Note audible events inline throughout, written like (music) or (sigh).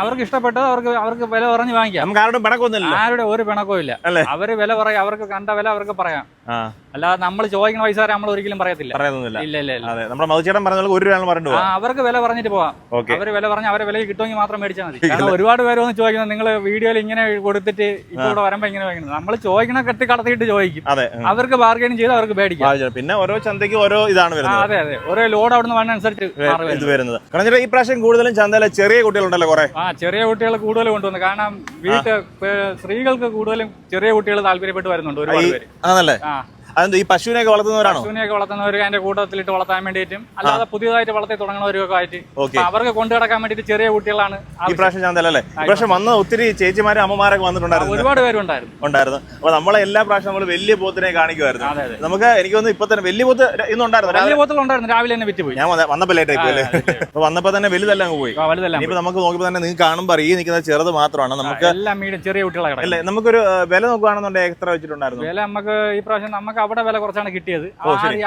അവർക്ക് ഇഷ്ടപ്പെട്ടത് അവർക്ക് അവർക്ക് വില പറഞ്ഞ് വാങ്ങിക്കാം. നമുക്ക് ആരുടെ പിണക്കൊന്നുമില്ല ആരുടെ ഒരു പിണക്കവും ഇല്ല? അവർ വില പറയാം അവർക്ക് കണ്ട വില അവർക്ക് പറയാം. അല്ലാതെ നമ്മൾ ചോദിക്കുന്ന പൈസ വരെ നമ്മൾ ഒരിക്കലും പറയത്തില്ല. അതെ നമ്മുടെ മധുചേട്ടൻ പറഞ്ഞ ഒരു രൂപ പറഞ്ഞു അവർക്ക് വില പറഞ്ഞിട്ട് പോവാം. ഓക്കെ. അവർ വില പറഞ്ഞ് അവരെ വില കിട്ടുമെങ്കിൽ മാത്രം മേടിച്ചാൽ മതി. കാരണം ഒരുപാട് പേര് വന്ന് ചോദിക്കുന്നത് നിങ്ങൾ വീഡിയോയിൽ ഇങ്ങനെ കൊടുത്തിട്ട് ഇവിടെ വരുമ്പോ ഇങ്ങനെ വാങ്ങിക്കുന്നത്. നമ്മൾ ചോദിക്കണ കെട്ടി കടത്തിയിട്ട് ചോദിക്കും. അതെ അവർക്ക് ബാർഗൈനിങ് ചെയ്ത് അവർക്ക് മേടിക്കാം. പിന്നെ ഓരോ ചന്തയ്ക്ക് ഓരോ ഇതാണ് വരുന്നത്. അതെ അതെ. ഓരോ ലോഡ് അവിടുന്ന് നിന്ന് അനുസരിച്ച് ഇത് വരും. വരുന്നത്. കാരണം ഈ പ്രാവശ്യം കൂടുതലും ചന്തയിലെ ചെറിയ കുട്ടികളുണ്ടല്ലോ കുറെ? ആ ചെറിയ കുട്ടികൾ കൂടുതൽ കൊണ്ടുവന്നു. കാരണം വീട്ടിൽ സ്ത്രീകൾക്ക് കൂടുതലും ചെറിയ കുട്ടികൾ താല്പര്യപ്പെട്ട് വരുന്നുണ്ട് ഒരുപാട് പേര്. ആണല്ലേ? ആ. അതെന്ത് ഈ പശുവിനെയൊക്കെ വളർത്തുന്നവരാണോ? പശുവിനെയൊക്കെ വളർത്തുന്നവർ അതിന്റെ കൂട്ടത്തിലിട്ട് വളർത്താൻ വേണ്ടിയിട്ടും. അല്ലാതെ പുതിയതായിട്ട് വളർത്തി തുടങ്ങുന്നവരൊക്കെ ആയിട്ട് ഓക്കെ. അവർക്ക് കൊണ്ടു കിടക്കാൻ വേണ്ടിയിട്ട് ചെറിയ കുട്ടികളാണ് ഈ. പ്രാവശ്യം ചാന്തല്ലേ ഈ പ്രാവശ്യം വന്ന ഒത്തിരി ചേച്ചിമാരും അമ്മമാരൊക്കെ വന്നിട്ടുണ്ടായിരുന്നു. ഒരുപാട് പേരുണ്ടായിരുന്നു. ഉണ്ടായിരുന്നു. അപ്പൊ നമ്മളെ എല്ലാ പ്രാവശ്യം നമ്മൾ വലിയ പോത്തിനെ കാണിക്കുമായിരുന്നു. നമുക്ക് എനിക്ക് തോന്നുന്നു ഇപ്പൊ തന്നെ വലിയ പോത്ത് ഇന്നുണ്ടായിരുന്നു വലിയ പോത്തുകൾ ഉണ്ടായിരുന്നു. രാവിലെ തന്നെ വിറ്റ് പോയി. ഞാൻ വന്ന- വന്നപ്പോ ലേറ്റ് ആയി പോയി. അപ്പൊ വന്നപ്പോ തന്നെ വലുതെല്ലാം അങ്ങ് പോയി. വലുതെല്ലാം ഇനിയിപ്പോ നമുക്ക് നോക്കിയപ്പോ തന്നെ നിങ്ങൾക്ക് കാണുമ്പോൾ ഈ നിൽക്കുന്ന ചെറുത് മാത്രമാണ്. നമുക്ക് എല്ലാം മീഡിയം ചെറിയ കുട്ടികളെ കിടക്കുന്നത്. അല്ലേ നമുക്കൊരു വില നോക്കുകയാണെന്നുണ്ടെങ്കിൽ എത്ര വെച്ചിട്ടുണ്ടായിരുന്നു? വില നമുക്ക് ഈ പ്രാവശ്യം നമുക്ക് അവിടെ വില കുറച്ചാണ് കിട്ടിയത്.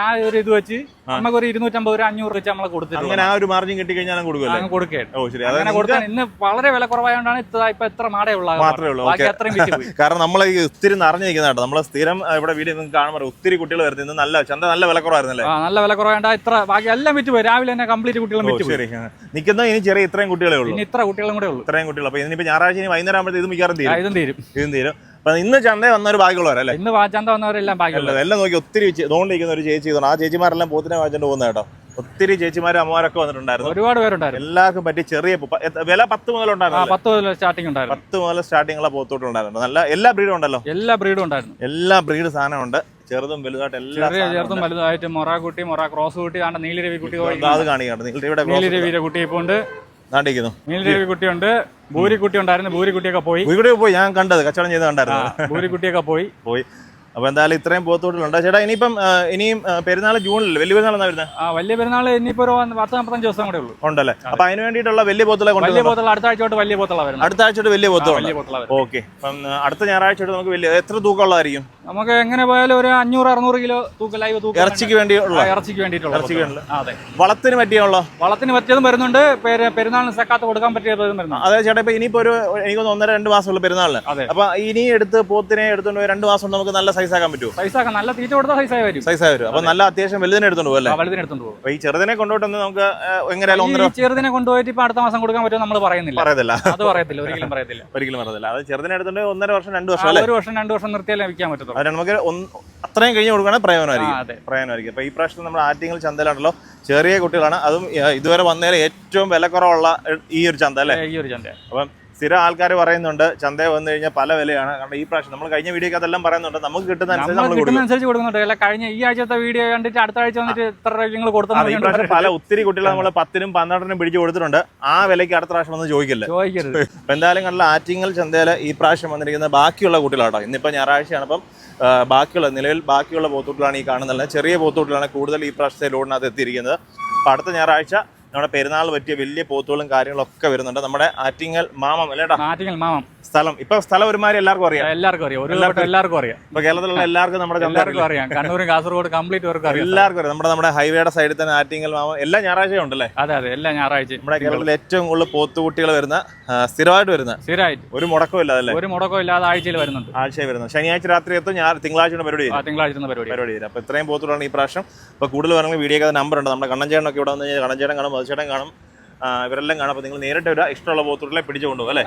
ആ ഒരു ഇത് വെച്ച് നമുക്ക് ഒരു ഇരുന്നൂറ്റമ്പത് രൂപ അഞ്ഞൂറ് വെച്ച് നമ്മളെ കൊടുത്തിട്ടുണ്ട്. അങ്ങനെ ആ ഒരു മാർജിൻ കിട്ടി കഴിഞ്ഞാൽ കൊടുക്കുകയാണ് അങ്ങനെ ഇന്ന് വളരെ വില കുറവായതുകൊണ്ടാണ് ഇത്ര ഇപ്പൊ എത്ര മാടേ ഉള്ളത് (laughs) കാരണം നമ്മൾ ഈ ഒത്തിരി നിറഞ്ഞിരിക്കുന്നതാണ് കേട്ടോ നമ്മളെ സ്ഥിരം ഇവിടെ വീട് കാണുമ്പോൾ ഒത്തിരി കുട്ടികൾ വരുന്നത് നല്ല ചന്ത നല്ല വില കുറവായിരുന്നല്ലേ? നല്ല വില കുറവാണ്ട് ഇത്ര ബാക്കി എല്ലാം വിറ്റ് പോയി. രാവിലെ തന്നെ കംപ്ലീറ്റ് കുട്ടികളും വിറ്റ് പോയി. നിൽക്കുന്ന ഇനി ചെറിയ ഇത്രയും കുട്ടികളെ ഉള്ളൂ. ഇനി ഇത്ര കുട്ടികളും കൂടെ ഉള്ളൂ. ഇത്രയും കുട്ടികൾ അപ്പൊ ഇനിയിപ്പോ ഞായറാഴ്ച ഇനി വൈകുന്നേരം ആകുമ്പോഴത്തേക്കും ഇത് മിക്കവാറും തീരും. ഇതും തീരും. ഇതും തീരും. ഇന്ന് ചന്ത വന്നൊരു ബാക്കിയുള്ളവരല്ലേ ഇന്ന് ചന്ത വന്നവരെല്ലാം ബാക്കിയുള്ളത് എല്ലാം നോക്കി ഒത്തിരി നോണ്ടിരിക്കുന്ന ഒരു ചേച്ചി. ആ ചേച്ചിമാരെല്ലാം പോത്തിനെ വാങ്ങിച്ചോണ്ട് പോകുന്ന കേട്ടോ. ഒത്തിരി ചേച്ചിമാരും അമ്മമാരൊക്കെ വന്നിട്ടുണ്ടായിരുന്നു. ഒരുപാട് പേരുണ്ടായിരുന്നു. എല്ലാവർക്കും പറ്റി ചെറിയ വില പത്ത് മുതൽ ഉണ്ടായിരുന്നു പത്ത് മുതൽ സ്റ്റാർട്ടിംഗ് ഉണ്ടായിരുന്നു. പത്ത് മുതൽ സ്റ്റാർട്ടിംഗ് ഉള്ള പോത്തോട്ടുണ്ടായിരുന്നു നല്ല എല്ലാ ബ്രീഡും ഉണ്ടല്ലോ? എല്ലാ ബ്രീഡും ഉണ്ടായിരുന്നു. എല്ലാ ബ്രീഡ് സാധനമുണ്ട്. ചെറുതും വലുതായിട്ട് എല്ലാ ചെറുതും വലുതായിട്ട് മൊറ കുട്ടി മൊറ ക്രോസ് കുട്ടി ആണ് നീലരവി കുട്ടി. അത് കാണിക്കുന്നുണ്ട്. നീലരവിയുടെ നീലരവിയുടെ കുട്ടി. ഇപ്പോൾ ഉണ്ട് നാട്ടിക്കുന്നു നീലരവി കുട്ടിയുണ്ട് ഭൂരിക്കുട്ടി ഉണ്ടായിരുന്നു ഭൂരിക്കുട്ടിയൊക്കെ പോയി. ഇവിടെ പോയി. ഞാൻ കണ്ടത് കച്ചവടം ചെയ്ത് കണ്ടായിരുന്നു. ഭൂരിക്കുട്ടിയൊക്കെ പോയി. പോയി. അപ്പൊ എന്തായാലും ഇത്രയും പോത്തോട്ടിലുണ്ട് ചേട്ടാ ഇനിയിപ്പം ഇനിയും പെരുന്നാൾ ജൂണിൽ വലിയ പെരുന്നാൾ എന്നാ വരുന്നത് ആ വലിയ പെരുന്നാൾ ഇനിയിപ്പോ ഒരു പത്ത് നാൽപ്പത്തഞ്ച് ദിവസം കൂടെ ഉള്ളൂ. ഉണ്ടല്ലേ? അപ്പൊ അതിന് വേണ്ടിയിട്ടുള്ള വലിയ പോത്തുള്ള വലിയ പോത്തുള്ള അടുത്ത ആഴ്ചയോട്ട് വലിയ പോത്തുള്ള വരുന്നത്. അടുത്ത ആഴ്ചയേട്ട് വലിയ പോത്തുള്ള വലിയ പോത്തുള്ള വരുന്നത്. ഓക്കെ. അപ്പം അടുത്ത ഞായറാഴ്ചയേട്ട് നമുക്ക് വലിയ എത്ര തൂക്കമുള്ളതായിരിക്കും? നമുക്ക് എങ്ങനെ പോയാലും ഒരു അഞ്ഞൂറ് അറുന്നൂറ് കിലോ തൂക്ക ലൈവ് തൂക്കം ഇറച്ചിക്ക് വേണ്ടിയുള്ള? ഇറച്ചിക്ക് വേണ്ടിയിട്ടുള്ള ഇറച്ചിക്ക്. അതെ. വളത്തിന് പറ്റിയുള്ള വളത്തിന് പറ്റിയതും വരുന്നുണ്ട്. പെരുന്നാളിന് സക്കാത്ത് കൊടുക്കാൻ പറ്റിയതും വരുന്നുണ്ട്. അതായത് ചേട്ടാ ഇപ്പൊ ഇനിയിപ്പോ ഒരു എനിക്ക് ഒന്നര രണ്ട് മാസമുള്ള പെരുന്നാളിന്. അതെ. അപ്പൊ ഇനി എടുത്ത് പോത്തിനെ എടുത്തുകൊണ്ട് രണ്ട് മാസം നമുക്ക് നല്ല സൈസ് ആക്കാൻ പറ്റുമോ? സൈസാക്കാൻ നല്ല തീറ്റ കൊടുത്താൽ സൈസ് ആയി വരും. സൈസ് ആയി വരും. അപ്പൊ നല്ല അത്യാവശ്യം വലുതിനെ എടുത്തോണ്ട് പോകും വലുതിനെ എടുത്തോണ്ട് പോകും ഈ ചെറുതിനെ കൊണ്ടുപോയിട്ടൊന്ന് നമുക്ക് എങ്ങനെയാലും ഒന്നര ഈ ചെറുതിനെ കൊണ്ടുപോയിട്ട് ഇപ്പൊ അടുത്ത മാസം കൊടുക്കാൻ പറ്റുമോ നമ്മൾ പറയുന്നില്ല. പറയത്തില്ല. അത് പറയത്തില്ല ഒരിക്കലും പറയത്തില്ല. ഒരിക്കലും പറയത്തില്ല. അത് ചെറുതിനെ എടുത്തോണ്ട് ഒന്നര വർഷം രണ്ട് വർഷം അല്ലേ? ഒരു വർഷം രണ്ട് വർഷം നിർത്തിയാലേ വിൽക്കാൻ പറ്റത്തുള്ളൂ. നമുക്ക് ഒന്ന് അത്രയും കഴിഞ്ഞ് കൊടുക്കുകയാണെങ്കിൽ പ്രയോജനമായിരിക്കും. അതെ. പ്രയോജനമായിരിക്കും. അപ്പൊ ഈ പ്രാവശ്യം നമ്മൾ ആറ്റിങ്ങൾ ചന്തയിലാണല്ലോ. ചെറിയ കുട്ടികളാണ്. അതും ഇതുവരെ വന്നതിൽ ഏറ്റവും വിലക്കുറവുള്ള ഈ ഒരു ചന്ത അല്ലേ? ഈ ഒരു ചന്ത. അപ്പം സ്ഥിരം ആൾക്കാർ പറയുന്നുണ്ട് ചന്ത വന്നു കഴിഞ്ഞാൽ പല വിലയാണ്. കാരണം ഈ പ്രാവശ്യം നമ്മൾ കഴിഞ്ഞ വീഡിയോ അതെല്ലാം പറയുന്നുണ്ട്. നമുക്ക് കിട്ടുന്ന അനുസരിച്ച് കൊടുക്കുന്നുണ്ട്. അല്ല കഴിഞ്ഞ ഈ ആഴ്ചത്തെ വീഡിയോ കണ്ടിട്ട് അടുത്ത ആഴ്ച വന്നിട്ട് ഇത്ര രൂപ കൊടുത്തു പല ഒത്തിരി കുട്ടികൾ നമ്മൾ പത്തിനും പന്ത്രണ്ടിനും പിടിച്ചു കൊടുത്തിട്ടുണ്ട്. ആ വിലയ്ക്ക് അടുത്ത പ്രാവശ്യം വന്ന് ചോദിക്കില്ല. ചോദിക്കരുത്. എന്തായാലും കണ്ട ആറ്റിങ്ങൽ ചന്തയിൽ ഈ പ്രാവശ്യം വന്നിരിക്കുന്ന ബാക്കിയുള്ള കുട്ടികളാട്ടോ. ഇന്നിപ്പോൾ ഞായറാഴ്ചയാണ്. അപ്പം ബാക്കിയുള്ള നിലവിൽ ബാക്കിയുള്ള പോത്തൂട്ടിലാണ് ഈ കാണുന്നത്. ചെറിയ പോത്തൂട്ടിലാണ് കൂടുതൽ ഈ പ്രാവശ്യത്തെ ലോഡിനകത്ത് എത്തിയിരിക്കുന്നത്. അപ്പം അടുത്ത ഞായറാഴ്ച നമ്മുടെ പെരുന്നാൾ പറ്റിയ വലിയ പോത്തുകളും കാര്യങ്ങളൊക്കെ വരുന്നുണ്ട്. നമ്മുടെ ആറ്റിങ്ങൽ മാമം അല്ലേടാ? ആറ്റിങ്ങൽ മാമം. സ്ഥലം. ഇപ്പൊ സ്ഥലം ഒരുമാതിരി എല്ലാവർക്കും അറിയാം. എല്ലാവർക്കും അറിയാം. ഒരു എല്ലാവർക്കും അറിയാം. ഇപ്പൊ കേരളത്തിലുള്ള എല്ലാവർക്കും നമ്മുടെ എല്ലാവർക്കും അറിയാം. കണ്ണൂരും കാസർഗോഡ് കംപ്ലീറ്റ് അവർക്ക് അറിയാം എല്ലാവർക്കും അറിയാം. നമ്മുടെ നമ്മുടെ ഹൈവേയുടെ സൈഡിൽ തന്നെ ആറ്റിങ്ങൽ മാമം എല്ലാ ഞായറാഴ്ചയും ഉണ്ടല്ലേ? അതെ അതെ. എല്ലാ ഞായറാഴ്ചയും നമ്മുടെ കേരളത്തിൽ ഏറ്റവും കൂടുതൽ പോത്തുകുട്ടികൾ വരുന്ന സ്ഥിരമായിട്ട് വരുന്ന സ്ഥിരമായിട്ട്. ഒരു മുടക്കവും ഇല്ലാതല്ലേ ഒരു മുടക്കവും ഇല്ലാതെ ആഴ്ചയിൽ വരുന്നുണ്ട്. ആഴ്ചയിൽ വരുന്നത്. ശനിയാഴ്ച രാത്രി എത്തും ഞാൻ തിങ്കളാഴ്ച പരിപാടി ആ തിങ്കളാഴ്ച പരിപാടി പരിപാടി അപ്പൊ ഇത്രയും പോത്തുകളാണ് ഈ പ്രാവശ്യം. അപ്പോൾ കൂടുതൽ വേണമെങ്കിൽ വീഡിയോ നമ്പർ ഉണ്ട്. നമ്മുടെ കണ്ണഞ്ചേട്ടനൊക്കെ ഇവിടെ വന്ന് കഴിഞ്ഞാൽ കണ്ണഞ്ചേട്ടൻ കാണും മധുചേട്ടൻ കാണും. ഇവരെല്ലാം കാണും. അപ്പോൾ നിങ്ങൾ നേരിട്ട് വരിക. ഇഷ്ടമുള്ള പോത്തുകളെ പിടിച്ചു കൊണ്ടുപോകും അല്ലേ?